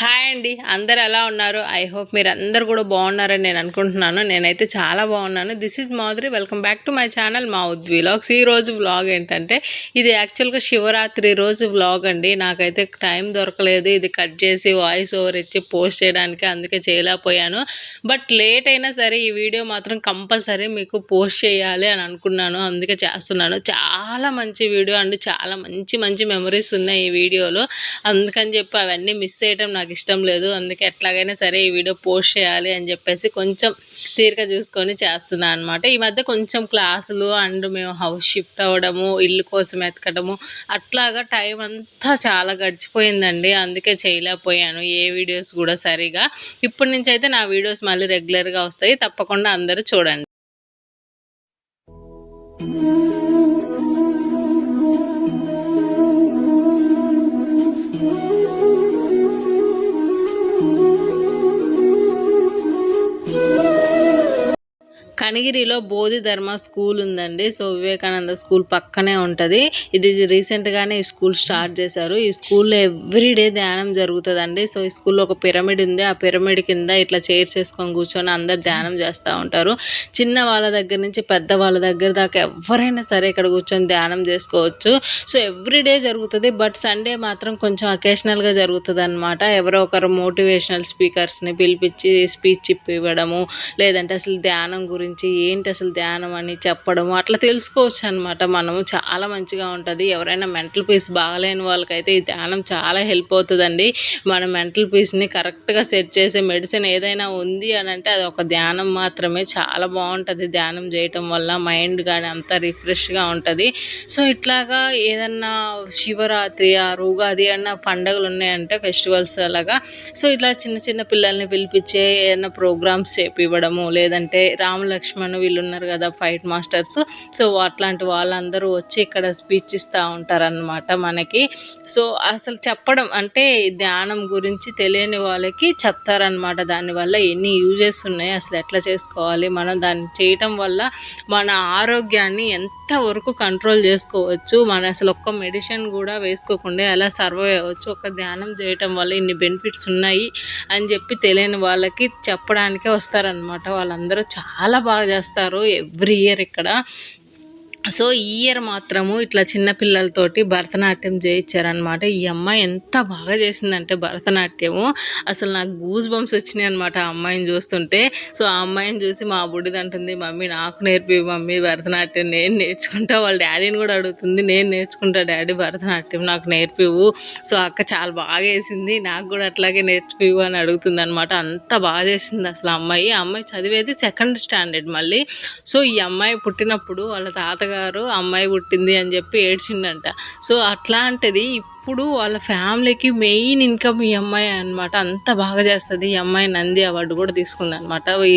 Hi అండి. అందరు ఎలా ఉన్నారు? ఐ హోప్ మీరు అందరు కూడా బాగున్నారని నేను అనుకుంటున్నాను. నేనైతే చాలా బాగున్నాను. This is Madhuri. Welcome back to my channel మా ఉద్ వ్లాగ్స్. ఈ రోజు వ్లాగ్ ఏంటంటే ఇది యాక్చువల్గా శివరాత్రి రోజు వ్లాగ్ అండి. నాకైతే టైం దొరకలేదు. ఇది కట్ చేసి వాయిస్ ఓవర్ ఇచ్చి పోస్ట్ చేయడానికి అందుకే చేయలేకపోయాను. బట్ లేట్ అయినా సరే ఈ వీడియో మాత్రం కంపల్సరీ మీకు పోస్ట్ చేయాలి అని అనుకున్నాను. అందుకే చేస్తున్నాను. చాలా మంచి వీడియో అండి. చాలా మంచి మంచి మెమరీస్ ఉన్నాయి ఈ వీడియోలో. అందుకని చెప్పి అవన్నీ మిస్ చేయడం నాకు నాకు ఇష్టం లేదు. అందుకే ఎట్లాగైనా సరే ఈ వీడియో పోస్ట్ చేయాలి అని చెప్పేసి కొంచెం తీరిక చూసుకొని చేస్తున్నాను అనమాట ఈ మధ్య కొంచెం క్లాసులు అండ్ మేము హౌస్ షిఫ్ట్ అవ్వడము ఇల్లు కోసం ఎతకడము అట్లాగా టైం అంతా చాలా గడిచిపోయిందండి. అందుకే చేయలేకపోయాను. ఏ వీడియోస్ కూడా సరిగా ఇప్పటి నుంచి అయితే నా వీడియోస్ మళ్ళీ రెగ్యులర్గా వస్తాయి. తప్పకుండా అందరూ చూడండి. కనిగిరిలో బోధి ధర్మ స్కూల్ ఉందండి. సో వివేకానంద స్కూల్ పక్కనే ఉంటుంది. ఇది రీసెంట్గానే ఈ స్కూల్ స్టార్ట్ చేశారు. ఈ స్కూల్లో ఎవ్రీడే ధ్యానం జరుగుతుందండి. సో ఈ స్కూల్లో ఒక పిరమిడ్ ఉంది. ఆ పిరమిడ్ కింద ఇట్లా చైర్స్ వేసుకొని కూర్చొని అందరు ధ్యానం చేస్తూ ఉంటారు. చిన్న వాళ్ళ దగ్గర నుంచి పెద్ద వాళ్ళ దగ్గర దాకా ఎవరైనా సరే ఇక్కడ కూర్చొని ధ్యానం చేసుకోవచ్చు. సో ఎవ్రీడే జరుగుతుంది. బట్ సండే మాత్రం కొంచెం అకేషనల్గా జరుగుతుంది అనమాట ఎవరో ఒకరు మోటివేషనల్ స్పీకర్స్ని పిలిపించి స్పీచ్ ఇవ్వడము లేదంటే అసలు ధ్యానం గురించి గురించి ఏంటి అసలు ధ్యానం అని చెప్పడము అట్లా తెలుసుకోవచ్చు అనమాట మనము చాలా మంచిగా ఉంటుంది. ఎవరైనా మెంటల్ పీస్ బాగలేని వాళ్ళకైతే ఈ ధ్యానం చాలా హెల్ప్ అవుతుందండి. మన మెంటల్ పీస్ని కరెక్ట్గా సెట్ చేసే మెడిసిన్ ఏదైనా ఉంది అని అంటే అది ఒక ధ్యానం మాత్రమే చాలా బాగుంటుంది. ధ్యానం చేయటం వల్ల మైండ్ కానీ అంతా రిఫ్రెష్గా ఉంటుంది. సో ఇట్లాగా ఏదన్నా శివరాత్రి ఆ ఉగాది అన్న పండుగలు ఉన్నాయంటే ఫెస్టివల్స్ అలాగా. సో ఇట్లా చిన్న చిన్న పిల్లల్ని పిలిపించే ఏదైనా ప్రోగ్రామ్స్ చేపివ్వడము లేదంటే రాముల లక్ష్మణ్ వీళ్ళు ఉన్నారు కదా ఫైట్ మాస్టర్స్ సో అట్లాంటి వాళ్ళందరూ వచ్చి ఇక్కడ స్పీచ్ ఇస్తూ ఉంటారనమాట మనకి. సో అసలు చెప్పడం అంటే ధ్యానం గురించి తెలియని వాళ్ళకి చెప్తారనమాట దానివల్ల ఎన్ని యూజెస్ ఉన్నాయి అసలు ఎట్లా చేసుకోవాలి మనం దాన్ని చేయటం వల్ల మన ఆరోగ్యాన్ని ఎంతవరకు కంట్రోల్ చేసుకోవచ్చు మన అసలు ఒక్క మెడిసిన్ కూడా వేసుకోకుండా ఎలా సర్వైవ్ అవ్వచ్చు ఒక ధ్యానం చేయటం వల్ల ఇన్ని బెనిఫిట్స్ ఉన్నాయి అని చెప్పి తెలియని వాళ్ళకి చెప్పడానికే వస్తారనమాట వాళ్ళందరూ చాలా బాగా చేస్తారు ఎవ్రీ ఇయర్ ఇక్కడ. సో ఈ ఇయర్ మాత్రము ఇట్లా చిన్నపిల్లలతోటి భరతనాట్యం చేయించారనమాట ఈ అమ్మాయి ఎంత బాగా చేసిందంటే భరతనాట్యము. అసలు నాకు గూజ్ బంప్స్ వచ్చినాయి అనమాట ఆ అమ్మాయిని చూస్తుంటే. సో ఆ అమ్మాయిని చూసి మా బుడ్డిది అంటుంది మమ్మీ నాకు నేర్పి మమ్మీ భరతనాట్యం నేను నేర్చుకుంటా. వాళ్ళ డాడీని కూడా అడుగుతుంది నేను నేర్చుకుంటా డాడీ భరతనాట్యం నాకు నేర్పివు సో అక్క చాలా బాగా వేసింది నాకు కూడా అట్లాగే నేర్పివు అని అడుగుతుంది అనమాట అంత బాగా చేసింది అసలు అమ్మాయి. ఆ అమ్మాయి చదివేది సెకండ్ స్టాండర్డ్ మళ్ళీ. సో ఈ అమ్మాయి పుట్టినప్పుడు వాళ్ళ తాత గారు అమ్మాయి పుట్టింది అని చెప్పి ఏడ్చిండంట. సో అట్లాంటిది అప్పుడు వాళ్ళ ఫ్యామిలీకి మెయిన్ ఇన్కమ్ ఈ అమ్మాయి అనమాట అంత బాగా చేస్తుంది. ఈ అమ్మాయి నంది అవార్డు కూడా తీసుకుంది అనమాట ఈ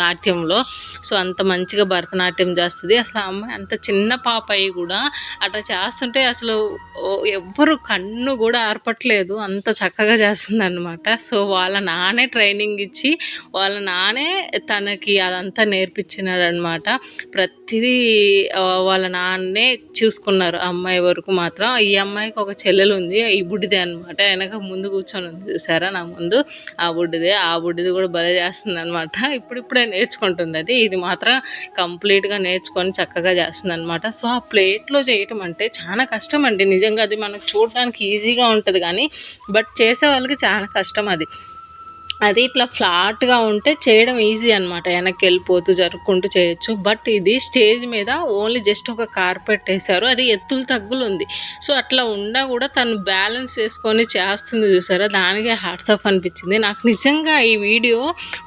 నాట్యంలో. సో అంత మంచిగా భరతనాట్యం చేస్తుంది. అసలు ఆ అమ్మాయి అంత చిన్న పాప అయ్యి కూడా అట్లా చేస్తుంటే అసలు ఎవ్వరు కన్ను కూడా ఆర్పట్లేదు. అంత చక్కగా చేస్తుంది అనమాట సో వాళ్ళ నానే ట్రైనింగ్ ఇచ్చి వాళ్ళ నానే తనకి అదంతా నేర్పించినాడు అనమాట ప్రతిదీ వాళ్ళ నాన్నే చూసుకున్నారు అమ్మాయి వరకు మాత్రం. ఈ అమ్మాయికి ఒక చెల్లె పిల్లలు ఉంది ఈ బుడ్డిదే అనమాట వెనక ముందు కూర్చొని ఉంది చూసారా? నా ముందు ఆ బుడ్డిదే. ఆ బుడ్డిది కూడా భలే చేస్తుంది అనమాట ఇప్పుడిప్పుడే నేర్చుకుంటుంది అది. ఇది మాత్రం కంప్లీట్గా నేర్చుకొని చక్కగా చేస్తుంది అనమాట సో ఆ ప్లేట్లో చేయటం అంటే చాలా కష్టం అండి నిజంగా అది మనకు చూడడానికి ఈజీగా ఉంటుంది కానీ బట్ చేసే వాళ్ళకి చాలా కష్టం అది. అది ఇట్లా ఫ్లాట్గా ఉంటే చేయడం ఈజీ అనమాట వెనక్కి వెళ్ళిపోతూ జరుపుకుంటూ చేయొచ్చు. బట్ ఇది స్టేజ్ మీద ఓన్లీ జస్ట్ ఒక కార్పెట్ వేశారు. అది ఎత్తులు తగ్గులు ఉంది. సో అట్లా ఉన్నా కూడా తను బ్యాలెన్స్ చేసుకొని చేస్తుంది చూసారా? దానికే హాట్సాఫ్ అనిపించింది. నాకు నిజంగా ఈ వీడియో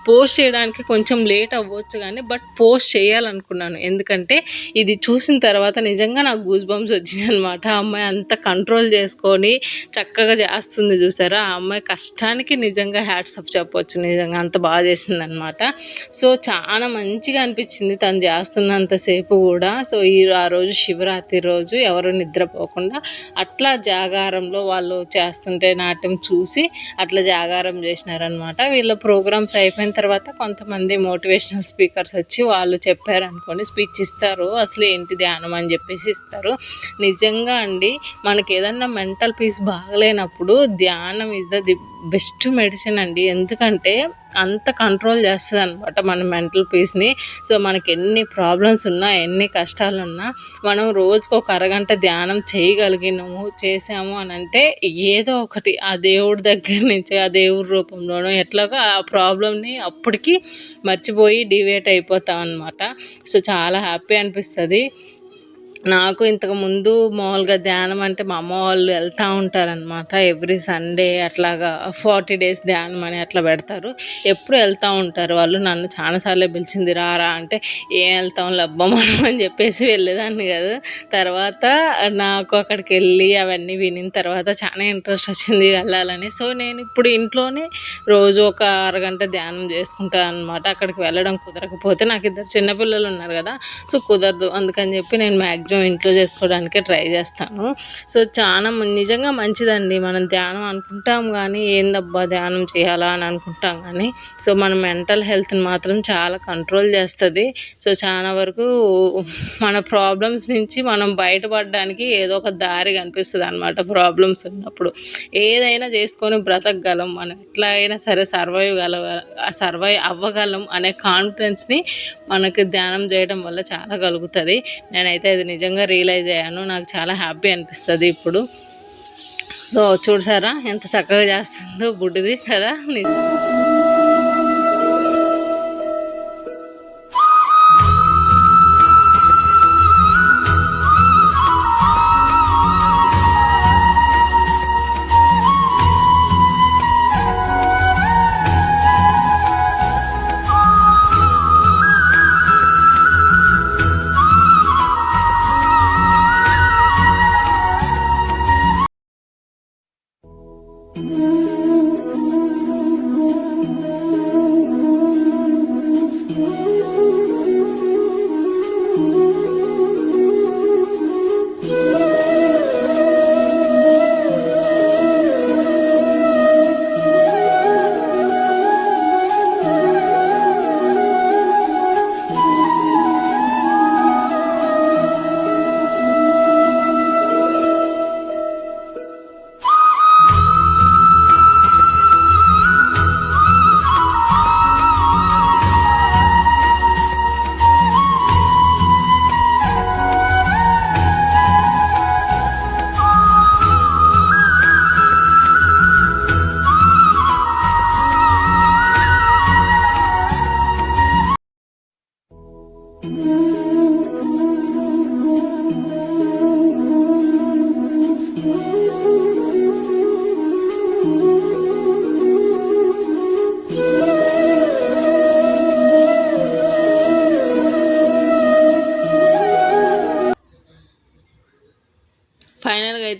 పోస్ట్ చేయడానికి కొంచెం లేట్ అవ్వచ్చు కానీ బట్ పోస్ట్ చేయాలనుకున్నాను. ఎందుకంటే ఇది చూసిన తర్వాత నిజంగా నాకు గూస్ బంప్స్ వచ్చినాయి అనమాట అమ్మాయి అంత కంట్రోల్ చేసుకొని చక్కగా చేస్తుంది చూసారా? ఆ అమ్మాయి కష్టానికి నిజంగా హ్యాట్సప్ చెప్పొచ్చు నిజంగా అంత బాగా చేసింది అనమాట సో చాలా మంచిగా అనిపించింది తను చేస్తున్నంతసేపు కూడా. సో ఈ ఆ రోజు శివరాత్రి రోజు ఎవరు నిద్రపోకుండా అట్లా జాగారంలో వాళ్ళు చేస్తుంటే నాట్యం చూసి అట్లా జాగారం చేసినారనమాట వీళ్ళ ప్రోగ్రామ్స్ అయిపోయిన తర్వాత కొంతమంది మోటివేషనల్ స్పీకర్స్ వచ్చి వాళ్ళు చెప్పారనుకోండి స్పీచ్ ఇస్తారు అసలు ఏంటి ధ్యానం అని చెప్పేసి ఇస్తారు. నిజంగా అండి మనకి ఏదన్నా మెంటల్ పీస్ బాగలేనప్పుడు ధ్యానం is the the best medicine అండి. ఎందుకంటే అంత కంట్రోల్ చేస్తుంది అనమాట మన మెంటల్ పీస్ని. సో మనకి ఎన్ని ప్రాబ్లమ్స్ ఉన్నా ఎన్ని కష్టాలు ఉన్నా మనం రోజుకు ఒక అరగంట ధ్యానం చేయగలిగినాము చేసాము అని అంటే ఏదో ఒకటి ఆ దేవుడి దగ్గర నుంచి ఆ దేవుడి రూపంలోనో ఎట్లాగో ఆ ప్రాబ్లమ్ని అప్పటికి మర్చిపోయి డివేట్ అయిపోతాం అనమాట సో చాలా హ్యాపీ అనిపిస్తుంది. నాకు ఇంతకు ముందు మామూలుగా ధ్యానం అంటే మా అమ్మ వాళ్ళు వెళ్తూ ఉంటారనమాట ఎవ్రీ సండే అట్లాగా ఫార్టీ డేస్ ధ్యానం అని అట్లా పెడతారు. ఎప్పుడు వెళ్తూ ఉంటారు వాళ్ళు? నన్ను చాలాసార్లు పిలిచింది రారా అంటే ఏం వెళ్తాం లబ్బమ్మ మనం అని చెప్పేసి వెళ్ళేదాన్ని కదా. తర్వాత నాకు అక్కడికి వెళ్ళి అవన్నీ వినిన తర్వాత చాలా ఇంట్రెస్ట్ వచ్చింది వెళ్ళాలని. సో నేను ఇప్పుడు ఇంట్లోనే రోజు ఒక అరగంట ధ్యానం చేసుకుంటాను అనమాట అక్కడికి వెళ్ళడం కుదరకపోతే నాకు ఇద్దరు చిన్నపిల్లలు ఉన్నారు కదా సో కుదరదు. అందుకని చెప్పి నేను మ్యాగ్జిమం కొంచెం ఇంట్లో చేసుకోవడానికే ట్రై చేస్తాను. సో చాలా నిజంగా మంచిదండి. మనం ధ్యానం అనుకుంటాం కానీ ఏందబ్బా ధ్యానం చేయాలా అని అనుకుంటాం కానీ సో మన మెంటల్ హెల్త్ని మాత్రం చాలా కంట్రోల్ చేస్తుంది. సో చాలా వరకు మన ప్రాబ్లమ్స్ నుంచి మనం బయటపడడానికి ఏదో ఒక దారి కనిపిస్తుంది అనమాట ప్రాబ్లమ్స్ ఉన్నప్పుడు. ఏదైనా చేసుకొని బ్రతకగలం మనం. ఎట్లా అయినా సరే సర్వైవ్ గల సర్వైవ్ అవ్వగలం అనే కాన్ఫిడెన్స్ని మనకి ధ్యానం చేయడం వల్ల చాలా కలుగుతుంది. నేనైతే అది నిజంగా రియలైజ్ అయ్యాను. నాకు చాలా హ్యాపీ అనిపిస్తుంది ఇప్పుడు. సో చూసారా ఎంత చక్కగా చేస్తుందో బుడ్డిది కదా.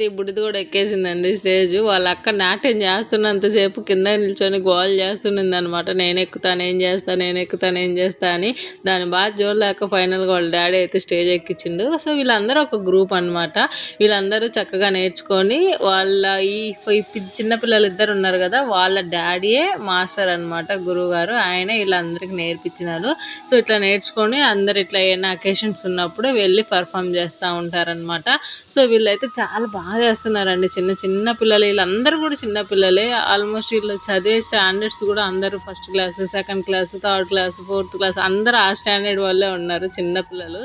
అయితే బుడిది కూడా ఎక్కేసిందండి స్టేజ్. వాళ్ళ అక్క నాట్యం చేస్తున్నంతసేపు కింద నిల్చొని గోల్ చేస్తున్నది అనమాట నేను ఎక్కుతాను ఏం చేస్తా నేను ఎక్కుతాను ఏం చేస్తా అని. దాన్ని బాగా చూడలేక ఫైనల్గా వాళ్ళ డాడీ అయితే స్టేజ్ ఎక్కించిండు. సో వీళ్ళందరూ ఒక గ్రూప్ అనమాట వీళ్ళందరూ చక్కగా నేర్చుకొని వాళ్ళ ఈ చిన్నపిల్లలు ఇద్దరు ఉన్నారు కదా వాళ్ళ డాడీయే మాస్టర్ అనమాట గురువు గారు ఆయనే వీళ్ళందరికీ నేర్పించినారు. సో ఇట్లా నేర్చుకొని అందరు ఇట్లా ఏమైనా అకేషన్స్ ఉన్నప్పుడు వెళ్ళి పర్ఫామ్ చేస్తూ ఉంటారనమాట సో వీళ్ళైతే చాలా బాగా చేస్తున్నారండి. చిన్న చిన్న పిల్లలు వీళ్ళందరూ కూడా చిన్న పిల్లలే. ఆల్మోస్ట్ వీళ్ళు చదివే స్టాండర్డ్స్ కూడా అందరూ first class second class third class fourth class అందరూ ఆ స్టాండర్డ్ వల్లే ఉన్నారు చిన్న పిల్లలు.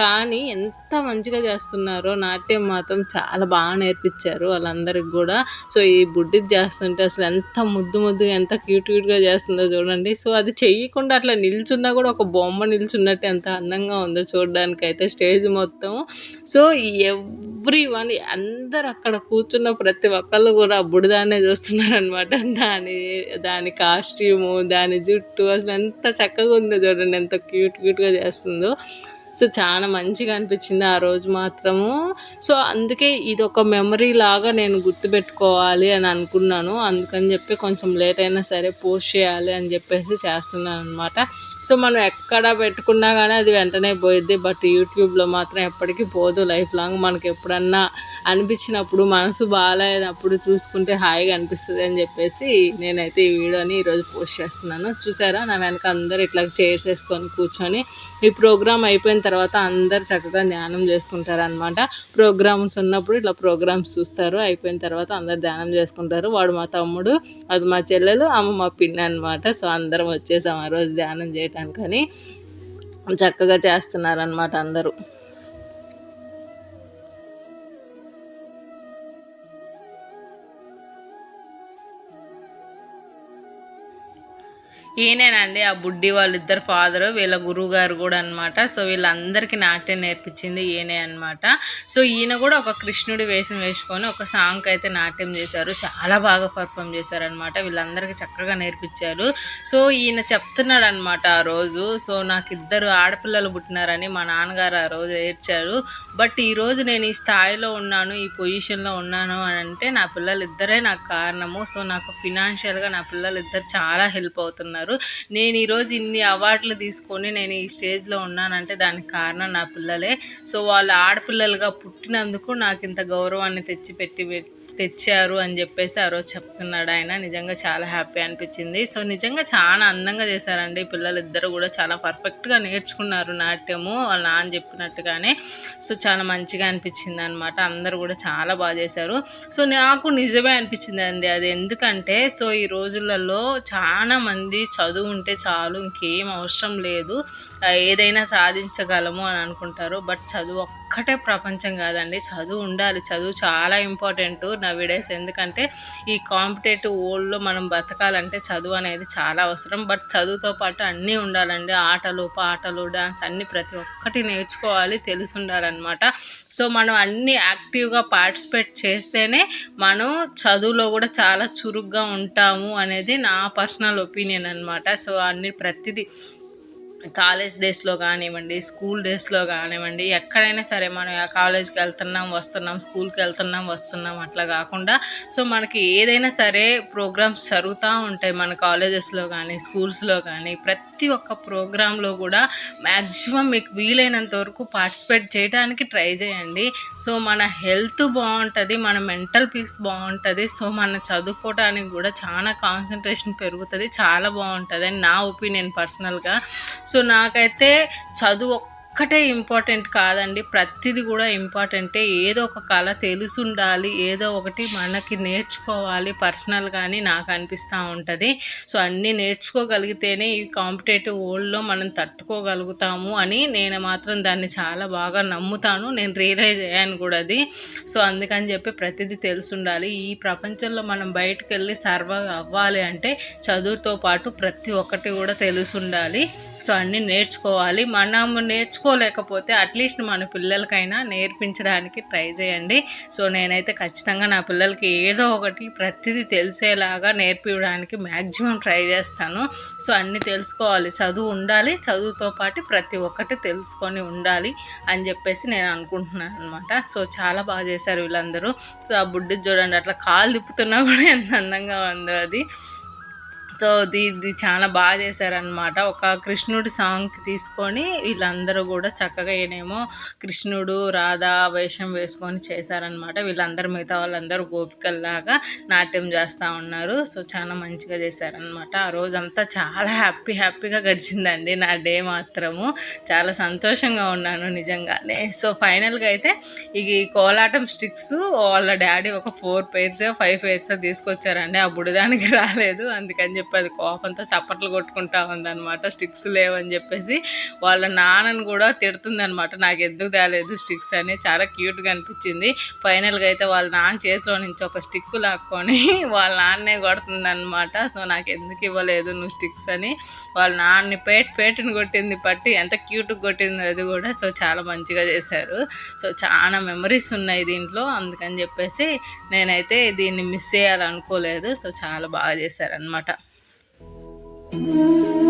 కానీ ఎంత మంచిగా చేస్తున్నారో నాట్యం మాత్రం చాలా బాగా నేర్పించారు వాళ్ళందరికి కూడా. సో ఈ బుడ్డిది చేస్తుంటే అసలు ఎంత ముద్దు ముద్దుగా ఎంత క్యూట్ క్యూట్గా చేస్తుందో చూడండి. సో అది చేయకుండా అట్లా నిల్చున్నా కూడా ఒక బొమ్మ నిల్చున్నట్టు ఎంత అందంగా ఉందో చూడడానికి అయితే స్టేజ్ మొత్తం. సో ఎవ్రీ వన్ అందరు అక్కడ కూర్చున్న ప్రతి ఒక్కళ్ళు కూడా బుడిదాన్నే చూస్తున్నారనమాట దాని దాని కాస్ట్యూము దాని జుట్టు అసలు ఎంత చక్కగా ఉందో చూడండి ఎంత క్యూట్ క్యూట్గా చేస్తుందో. సో చాలా మంచిగా అనిపించింది ఆ రోజు మాత్రము. సో అందుకే ఇది ఒక మెమరీ లాగా నేను గుర్తుపెట్టుకోవాలి అని అనుకున్నాను. అందుకని చెప్పి కొంచెం లేట్ అయినా సరే పోస్ట్ చేయాలి అని చెప్పేసి చేస్తున్నాను అనమాట సో మనం ఎక్కడ పెట్టుకున్నా కానీ అది వెంటనే పోయిద్ది. బట్ యూట్యూబ్లో మాత్రం ఎప్పటికీ పోదు. లైఫ్ లాంగ్ మనకి ఎప్పుడన్నా అనిపించినప్పుడు మనసు బాగాలేనప్పుడు చూసుకుంటే హాయిగా అనిపిస్తుంది అని చెప్పేసి నేనైతే ఈ వీడియోని ఈరోజు పోస్ట్ చేస్తున్నాను. చూసారా? నా వెనక అందరు ఇట్లా చైర్స్ వేసుకొని కూర్చొని ఈ ప్రోగ్రామ్ అయిపోయిన తర్వాత అందరు చక్కగా ధ్యానం చేసుకుంటారు అనమాట ప్రోగ్రామ్స్ ఉన్నప్పుడు ఇట్లా ప్రోగ్రామ్స్ చూస్తారు. అయిపోయిన తర్వాత అందరు ధ్యానం చేసుకుంటారు. వాడు మా తమ్ముడు అది మా చెల్లెలు అమ్మ మా పిన్ని అనమాట సో అందరం వచ్చేసాం ఆ రోజు ధ్యానం చేయటానికని. చక్కగా చేస్తున్నారనమాట అందరూ. ఈయనేనండి ఆ బుడ్డి వాళ్ళిద్దరు ఫాదరు వీళ్ళ గురువు గారు కూడా అనమాట సో వీళ్ళందరికీ నాట్యం నేర్పించింది ఈయనే అనమాట సో ఈయన కూడా ఒక కృష్ణుడి వేషం వేసుకొని ఒక సాంగ్ అయితే నాట్యం చేశారు. చాలా బాగా పర్ఫామ్ చేశారనమాట వీళ్ళందరికీ చక్కగా నేర్పించారు. సో ఈయన చెప్తున్నాడు అనమాట ఆ రోజు. సో నాకు ఇద్దరు ఆడపిల్లలు పుట్టినారని మా నాన్నగారు ఆ రోజు ఏడ్చారు. బట్ ఈరోజు నేను ఈ స్థాయిలో ఉన్నాను ఈ పొజిషన్లో ఉన్నాను అని అంటే నా పిల్లలు ఇద్దరే నాకు కారణము. సో నాకు ఫినాన్షియల్గా నా పిల్లలు ఇద్దరు చాలా హెల్ప్ అవుతున్నారు. నేను ఈరోజు ఇన్ని అవార్డులు తీసుకొని నేను ఈ స్టేజ్లో ఉన్నానంటే దానికి కారణం నా పిల్లలే. సో వాళ్ళు ఆడపిల్లలుగా పుట్టినందుకు నాకు ఇంత గౌరవాన్ని తెచ్చిపెట్టి తెచ్చారు అని చెప్పేసి ఆ రోజు చెప్తున్నాడు ఆయన. నిజంగా చాలా హ్యాపీ అనిపించింది. సో నిజంగా చాలా అందంగా చేశారండి. పిల్లలు ఇద్దరు కూడా చాలా పర్ఫెక్ట్గా నేర్చుకున్నారు నాట్యము వాళ్ళ నాన్న చెప్పినట్టుగానే. సో చాలా మంచిగా అనిపించింది అనమాట అందరూ కూడా చాలా బాగా చేశారు. సో నాకు నిజమే అనిపించింది అండి. అది ఎందుకంటే సో ఈ రోజులలో చాలా మంది చదువు ఉంటే చాలు ఇంకేం అవసరం లేదు. ఏదైనా సాధించగలము అని అనుకుంటారు. బట్ చదువు ఒక్కటే ప్రపంచం కాదండి. చదువు ఉండాలి. చదువు చాలా ఇంపార్టెంట్. నా వీడియోస్ ఎందుకంటే ఈ కాంపిటేటివ్ వరల్డ్లో మనం బతకాలంటే చదువు అనేది చాలా అవసరం. బట్ చదువుతో పాటు అన్నీ ఉండాలండి. ఆటలు పాటలు డాన్స్ అన్నీ ప్రతి ఒక్కటి నేర్చుకోవాలి తెలిసి ఉండాలన్నమాట సో మనం అన్నీ యాక్టివ్గా పార్టిసిపేట్ చేస్తేనే మనం చదువులో కూడా చాలా చురుగ్గా ఉంటాము అనేది నా పర్సనల్ ఒపీనియన్ అనమాట సో అన్ని ప్రతిదీ కాలేజ్ డేస్లో కానివ్వండి స్కూల్ డేస్లో కానివ్వండి ఎక్కడైనా సరే మనం కాలేజ్కి వెళ్తున్నాం వస్తున్నాం స్కూల్కి వెళ్తున్నాం వస్తున్నాం అట్లా కాకుండా సో మనకి ఏదైనా సరే ప్రోగ్రామ్స్ జరుగుతూ ఉంటాయి మన కాలేజెస్లో కానీ స్కూల్స్లో కానీ. ప్రతి ఒక్క ప్రోగ్రాంలో కూడా మ్యాక్సిమం మీకు వీలైనంత వరకు పార్టిసిపేట్ చేయడానికి ట్రై చేయండి. సో మన హెల్త్ బాగుంటుంది మన మెంటల్ పీస్ బాగుంటుంది సో మన చదువుకోవడానికి కూడా చాలా కాన్సన్ట్రేషన్ పెరుగుతుంది చాలా బాగుంటుంది అని నా ఒపీనియన్ పర్సనల్గా. సో నాకైతే చదువు ఒక్కటే ఇంపార్టెంట్ కాదండి. ప్రతిదీ కూడా ఇంపార్టెంటే. ఏదో ఒక కళ తెలుసుండాలి. ఏదో ఒకటి మనకి నేర్చుకోవాలి. పర్సనల్ కానీ నాకు అనిపిస్తూ ఉంటుంది. సో అన్నీ నేర్చుకోగలిగితేనే ఈ కాంపిటేటివ్ వరల్డ్లో మనం తట్టుకోగలుగుతాము అని నేను మాత్రం దాన్ని చాలా బాగా నమ్ముతాను. నేను రియలైజ్ అయ్యాను కూడా అది. సో అందుకని చెప్పి ప్రతిదీ తెలిసి ఉండాలి ఈ ప్రపంచంలో మనం బయటకు వెళ్ళి సర్వ అవ్వాలి అంటే చదువుతో పాటు ప్రతి ఒక్కటి కూడా తెలుసుండాలి. సో అన్నీ నేర్చుకోవాలి. మనం నేర్చుకోలేకపోతే అట్లీస్ట్ మన పిల్లలకైనా నేర్పించడానికి ట్రై చేయండి. సో నేనైతే ఖచ్చితంగా నా పిల్లలకి ఏదో ఒకటి ప్రతిదీ తెలిసేలాగా నేర్పించడానికి మ్యాక్సిమం ట్రై చేస్తాను. సో అన్నీ తెలుసుకోవాలి. చదువు ఉండాలి. చదువుతో పాటు ప్రతి ఒక్కటి తెలుసుకొని ఉండాలి అని చెప్పేసి నేను అనుకుంటున్నాను అనమాట సో చాలా బాగా చేశారు వీళ్ళందరూ. సో ఆ బుడ్డి చూడండి అట్లా కాలు తిప్పుతున్నా కూడా ఎంత అందంగా ఉందో అది. సో ఇది చాలా బాగా చేశారనమాట ఒక కృష్ణుడి సాంగ్ తీసుకొని వీళ్ళందరూ కూడా చక్కగా ఏనేమో కృష్ణుడు రాధా వేషం వేసుకొని చేశారనమాట వీళ్ళందరూ మిగతా వాళ్ళందరూ గోపికల్లాగా నాట్యం చేస్తూ ఉన్నారు. సో చాలా మంచిగా చేశారనమాట ఆ రోజంతా చాలా హ్యాపీ హ్యాపీగా గడిచిందండి నా డే మాత్రము. చాలా సంతోషంగా ఉన్నాను నిజంగానే. సో ఫైనల్గా అయితే ఈ కోలాటం స్టిక్స్ వాళ్ళ డాడీ ఒక ఫోర్ పేర్స్ ఫైవ్ పేర్స్ తీసుకొచ్చారండి. ఆ బుడదానికి రాలేదు. అందుకని చెప్పి అది కోపంతో చప్పట్లు కొట్టుకుంటా ఉందన్నమాట. స్టిక్స్ లేవని చెప్పేసి వాళ్ళ నాన్నని కూడా తిడుతుందనమాట నాకు ఎందుకు తేలేదు స్టిక్స్ అని చాలా క్యూట్గా అనిపించింది. ఫైనల్గా అయితే వాళ్ళ నాన్న చేతిలో నుంచి ఒక స్టిక్ లాక్కొని వాళ్ళ నాన్నే కొడుతుందనమాట సో నాకు ఎందుకు ఇవ్వలేదు నువ్వు స్టిక్స్ అని. వాళ్ళ నాన్నని పేట పేటను కొట్టింది పట్టి ఎంత క్యూట్గా కొట్టింది అది కూడా సో చాలా మంచిగా చేశారు. సో చాలా మెమరీస్ ఉన్నాయి దీంట్లో. అందుకని చెప్పేసి నేనైతే దీన్ని మిస్ చేయాలనుకోలేదు. సో చాలా బాగా చేశారనమాట Mm-hmm.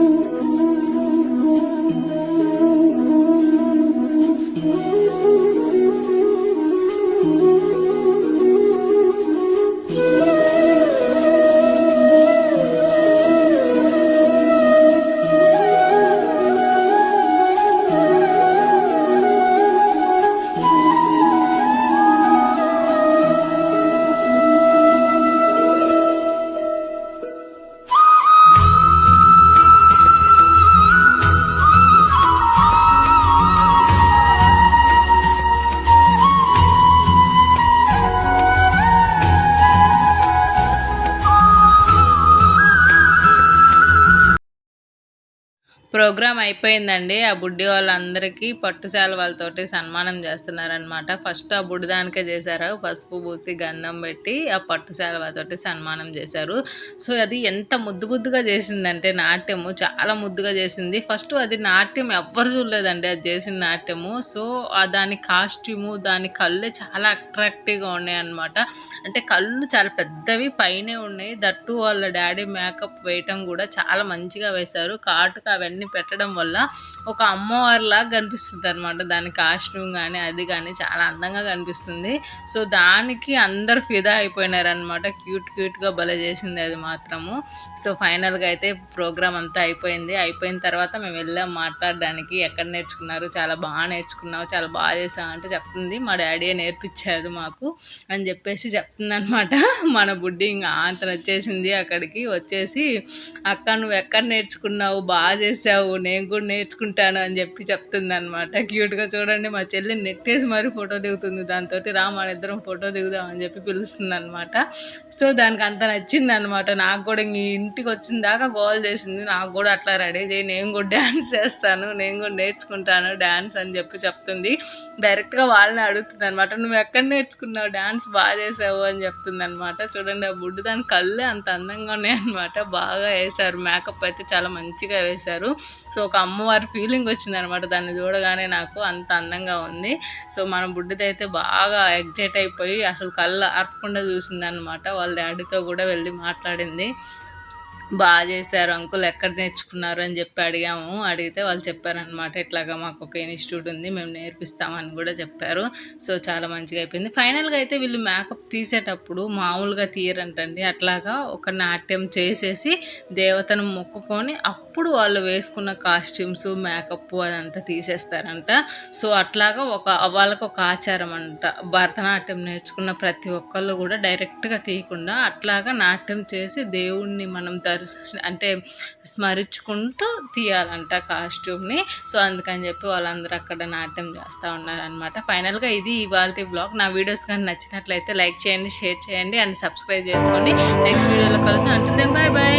ప్రోగ్రామ్ అయిపోయిందండి. ఆ బుడ్డి వాళ్ళందరికీ పట్టుశాల వాళ్ళతోటి సన్మానం చేస్తున్నారనమాట ఫస్ట్ ఆ బుడ్డిదానికే చేశారు. పసుపు పూసి గంధం పెట్టి ఆ పట్టుశాల వాళ్ళతోటి సన్మానం చేశారు. సో అది ఎంత ముద్దు ముద్దుగా చేసిందంటే నాట్యము. చాలా ముద్దుగా చేసింది. ఫస్ట్ అది నాట్యం ఎవ్వరు చూడలేదండి. అది చేసిన నాట్యము. సో దాని కాస్ట్యూము దాని కళ్ళే చాలా అట్రాక్టివ్గా ఉన్నాయి అనమాట అంటే కళ్ళు చాలా పెద్దవి పైనే ఉన్నాయి. దట్టు వాళ్ళ డాడీ మేకప్ వేయటం కూడా చాలా మంచిగా వేశారు. కాటుకు అవన్నీ పెట్టడం వల్ల ఒక అమ్మవారిలాగా కనిపిస్తుంది అనమాట దాని కాస్ట్యూమ్ కానీ అది కానీ చాలా అందంగా కనిపిస్తుంది. సో దానికి అందరు ఫిదా అయిపోయినారనమాట క్యూట్ క్యూట్గా భలే చేసింది అది మాత్రము. సో ఫైనల్గా అయితే ప్రోగ్రామ్ అంతా అయిపోయింది. అయిపోయిన తర్వాత మేము వెళ్ళాం మాట్లాడడానికి. ఎక్కడ నేర్చుకున్నారు? చాలా బాగా నేర్చుకున్నావు. చాలా బాగా చేసావు అంటే చెప్తుంది. మా డాడీ నేర్పించాడు మాకు అని చెప్పేసి చెప్తుంది అనమాట మన బుడ్డి ఇంకా అంత వచ్చేసింది అక్కడికి. వచ్చేసి అక్క నువ్వు ఎక్కడ నేర్చుకున్నావు? బాగా చేసావు నేను కూడా నేర్చుకుంటాను అని చెప్పి చెప్తుంది అనమాట క్యూట్గా చూడండి మా చెల్లి నెట్టేసి మరీ ఫోటో దిగుతుంది. దాంతో రా మన ఇద్దరం ఫోటో దిగుదాం అని చెప్పి పిలుస్తుంది అనమాట సో దానికి అంత నచ్చింది అనమాట నాకు కూడా ఇంక ఇంటికి వచ్చిన దాకా గోల్ చేసింది. నాకు కూడా అట్లా రెడీ చేయి నేను కూడా డ్యాన్స్ చేస్తాను నేను కూడా నేర్చుకుంటాను డ్యాన్స్ అని చెప్పి చెప్తుంది. డైరెక్ట్గా వాళ్ళని అడుగుతుంది అనమాట నువ్వు ఎక్కడ నేర్చుకున్నావు? డ్యాన్స్ బాగా చేసావు అని చెప్తుంది అనమాట చూడండి ఆ బుడ్డు దాని కళ్ళే అంత అందంగా ఉన్నాయి అనమాట బాగా వేశారు. మేకప్ అయితే చాలా మంచిగా వేశారు. సో ఒక అమ్మవారి ఫీలింగ్ వచ్చింది అనమాట దాన్ని చూడగానే నాకు అంత అందంగా ఉంది. సో మన బుడ్డదైతే బాగా ఎగ్జైట్ అయిపోయి అసలు కళ్ళు ఆర్పకుండా చూసింది అనమాట వాళ్ళ డాడీతో కూడా వెళ్ళి మాట్లాడింది. బాగా చేశారు అంకుల్ ఎక్కడ నేర్చుకున్నారు అని చెప్పి అడిగాము. అడిగితే వాళ్ళు చెప్పారనమాట ఇట్లాగా మాకు ఒక ఇన్స్టిట్యూట్ ఉంది మేము నేర్పిస్తామని కూడా చెప్పారు. సో చాలా మంచిగా అయిపోయింది. ఫైనల్గా అయితే వీళ్ళు మేకప్ తీసేటప్పుడు మామూలుగా తీయరంటండి. అట్లాగా ఒక నాట్యం చేసేసి దేవతను మొక్కుకొని అప్పుడు వాళ్ళు వేసుకున్న కాస్ట్యూమ్స్ మేకప్ అదంతా తీసేస్తారంట. సో అట్లాగా ఒక వాళ్ళకు ఒక ఆచారం అంట భరతనాట్యం నేర్చుకున్న ప్రతి ఒక్కళ్ళు కూడా డైరెక్ట్గా తీయకుండా అట్లాగా నాట్యం చేసి దేవుణ్ణి మనం దర్శ అంటే స్మరించుకుంటూ తీయాలంట కాస్ట్యూమ్ని. సో అందుకని చెప్పి వాళ్ళందరూ అక్కడ నాట్యం చేస్తూ ఉన్నారనమాట ఫైనల్గా ఇది ఇవాళ బ్లాగ్. నా వీడియోస్ కానీ నచ్చినట్లయితే లైక్ చేయండి షేర్ చేయండి అండ్ సబ్స్క్రైబ్ చేసుకోండి. నెక్స్ట్ వీడియోలో కలుద్దాం. అంటే బాయ్ బాయ్.